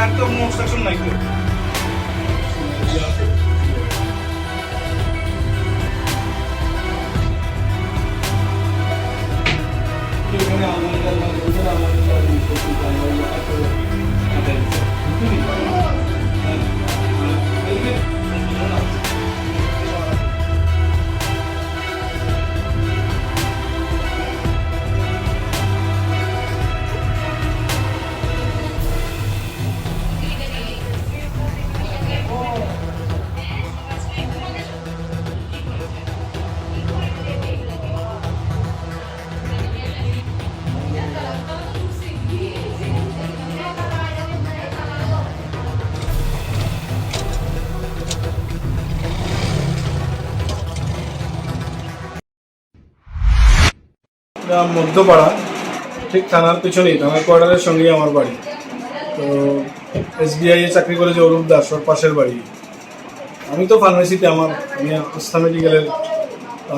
আর তো অবস্ট্রাকশন নাই তো। মধ্যপাড়া, ঠিক থানার পিছনেই, থানার কোয়ার্টারের সঙ্গেই আমার বাড়ি। তো এসবিআই এ চাকরি করেছে অরূপ দাস, ওর পাশের বাড়ি। আমি তো ফার্মেসিতে আমার, আমি আস্থা মেডিকেলের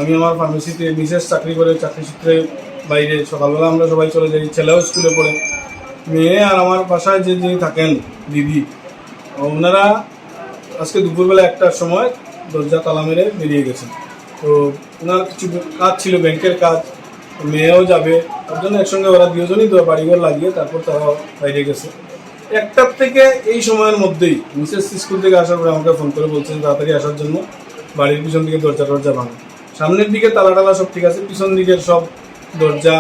আমি আমার ফার্মেসিতে বিশেষ চাকরি করে চাকরি সূত্রে বাইরে, সকালবেলা আমরা সবাই চলে যাই, ছেলেও স্কুলে পড়ে। মেয়ে আর আমার বাসায় যে, যিনি থাকেন, দিদি, ওনারা আজকে দুপুরবেলা একটার সময় দরজা তালা মেরে বেরিয়ে গেছেন। তো ওনার কিছু কাজ ছিল ব্যাংকের কাজ। মেয়েও যাবে তার জন্য একসঙ্গে ওরা দুজনই তো বাড়িঘর লাগিয়ে তারপর তারা বাইরে গেছে। একটার থেকে এই সময়ের মধ্যেই মিসেস স্কুল থেকে আসার পরে আমাকে ফোন করে বলছেন তাড়াতাড়ি আসার জন্য বাড়ির পিছন দিকে দরজা টরজা ভাঙা। সামনের দিকে তালা টালা সব ঠিক আছে পিছন দিকের সব দরজা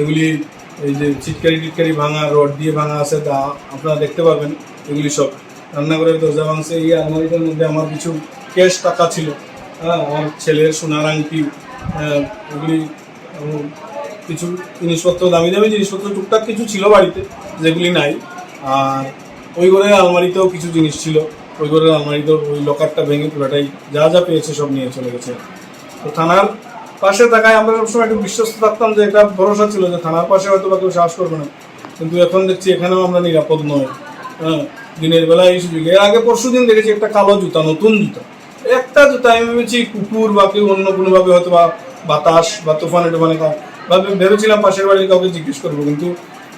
এগুলি এই যে চিটকারি টিটকারি ভাঙা রড দিয়ে ভাঙা আছে তা আপনারা দেখতে পাবেন এগুলি সব। রান্নাঘরের দরজা ভাঙছে এই আলমারিটার মধ্যে আমার কিছু ক্যাশ টাকা ছিল। হ্যাঁ আমার ছেলের সোনার আংটি হ্যাঁ, এগুলি উম, কিছু জিনিসপত্র দামি দামি জিনিসপত্র টুকটাক কিছু ছিল বাড়িতে যেগুলি নাই। আর ওই ঘরের আলমারিতেও কিছু জিনিস ছিল। ওই ঘরের আলমারিতেও ওই লকারটা ভেঙে পুরোটাই যা যা পেয়েছে সব নিয়ে চলে গেছে। তো থানার পাশে থাকায় আমরা সবসময় একটু বিশ্বস্ত থাকতাম যে একটা ভরসা ছিল যে থানার পাশে হয়তো বা কেউ সাহস করবে না। কিন্তু এখন দেখছি এখানেও আমরা নিরাপদ নয় হ্যাঁ দিনের বেলা এই সুযোগ। এর আগে পরশু দিন দেখেছি একটা কালো জুতা নতুন জুতা। একটা জুতা আমি ভেবেছি কুকুর বা কেউ অন্য কোনোভাবে হয়তো বা বাতাস বা তুফানে টুফানে কা- ভাবে ভেবেছিলাম পাশের বাড়ির কাউকে জিজ্ঞেস করব কিন্তু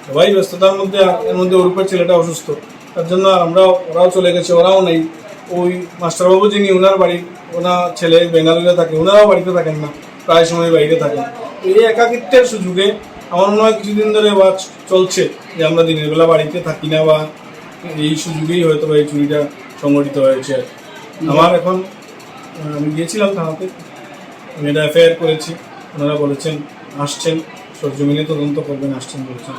সবাই ব্যস্ততার মধ্যে এর মধ্যে ওরূপের ছেলেটা অসুস্থ। তার জন্য আর আমরা ওরাও চলে গেছে ওরাও নেই। ওই মাস্টারবাবু যিনি ওনার বাড়ি ওনার ছেলে বেঙ্গালুরুতে থাকে ওনারাও বাড়িতে থাকেন না প্রায় সময় বাইরে থাকেন। এই একাকিত্বের সুযোগে আমার মনে হয় কিছুদিন ধরে বা চলছে যে আমরা দিনের বেলা বাড়িতে থাকি না বা এই সুযোগেই হয়তো বা এই চুরিটা সংগঠিত হয়েছে। আর আমার এখন আমি গিয়েছিলাম থানাতে। আমি এটা এফআইআর করেছি। ওনারা বলেছেন আসছেন। সরজমিনে তদন্ত করবেন আসছেন বলেছেন।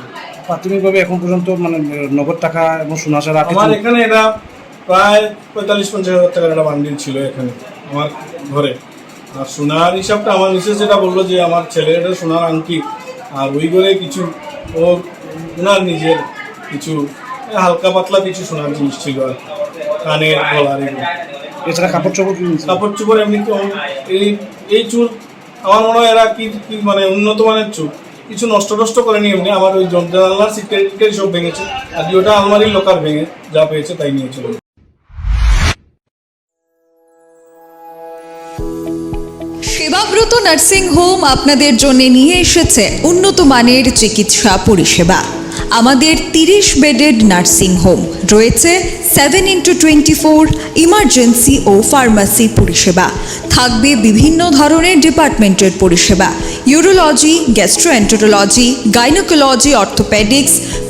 প্রাথমিকভাবে এখন পর্যন্ত মানে নগদ টাকা এবং সোনা ছাড়া আমার এখানে এটা প্রায় পঁয়তাল্লিশ পঞ্চাশ হাজার টাকার একটা বান্ডিল ছিল এখানে আমার ঘরে। আর সোনার হিসাবটা আমার মিসেস যেটা বলল যে আমার ছেলের এটা সোনার আংটি আর ওই ঘরে কিছু ওর ওনার নিজের কিছু হালকা পাতলা কিছু সোনার জিনিস ছিল আর। কানের গলার এগুলো। এছাড়া কাপড় চোপড় কি কাপড় চোপড় এমনি তো এই এই চুল আমার মনে হয় এরা কি কি মানে উন্নত মানের চুল। কিছু নষ্ট নষ্ট করেনি এমনি আমার ওই জানলার সিক্রেট সব ভেঙেছে। আর ওটা আলমারির লোকার ভেঙে যা পেয়েছে তাই নিয়ে চলে সেবাব্রত নার্সিং হোম আপনাদের জন্য নিয়ে এসেছে উন্নত মানের চিকিৎসা পরিষেবা। আমাদের তিরিশ বেডেড নার্সিং হোম। রয়েছে seven into twenty four emergency ও ফার্মাসি পরিষেবা। থাকবে বিভিন্ন ধরনের ডিপার্টমেন্টের পরিষেবা। Urology gastroenterology gynaecology orthopaedics